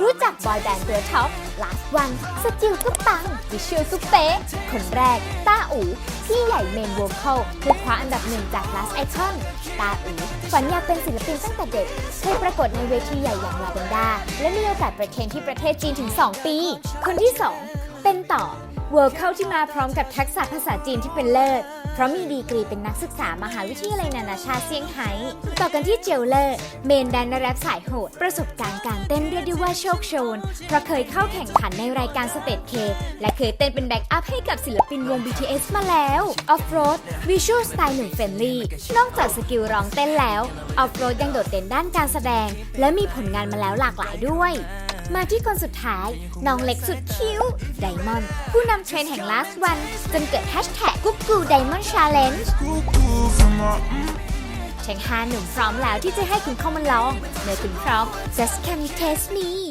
รู้จักบอยแบนด์ตัวท็อป last one สกิลก็ปัง วิชวลก็เป๊ะ คนแรก ต้าอูที่ใหญ่เมนโวคอลเพื่อคว้าอันดับหนึ่งจาก last icon ตาอูฝันอยากเป็นศิลปินตั้งแต่เด็ก เคยปรากฏในเวทีใหญ่อย่างลาเบนดาและมีโอกาสประเทนที่ประเทศจีนถึง 2 ปี คนที่ 2 เป็นต่อ เวิร์เข้าที่มาพร้อมกับทักษะภาษาจีนที่เป็นเลิศ เพราะมีดีกรีเป็นนักศึกษามหาวิทยาลัยนานาชาติเซี่ยงไฮ้ต่อกันที่เจลเลอร์ เมนแดนแรปสายโหด ประสบการณ์การเต้นเรียกได้ว่าโชคโชน เพราะเคยเข้าแข่งขันในรายการสเตทเคและเคยเต้นเป็นแบ็กอัพให้กับศิลปินวง BTS มาแล้วออฟโรดวิชวลสไตล์หนุ่มเฟรนลี่นอกจากสกิลร้องเต้นแล้วออฟโรดยังโดดเด่นด้านการแสดง และมีผลงานมาแล้วหลากหลายด้วย มาที่คนสุดท้าย น้องเล็กสุดคิ้ว ไดมอนด์ผู้นำเทรนด์แห่ง last one จนเกิดแฮชแท็กกุ๊กกูไดมอนด์ชาเลนจ์ทั้งห้าหนุ่มพร้อมแล้วที่จะให้คุณเข้ามาลอง เมื่อคุณพร้อม just can you taste me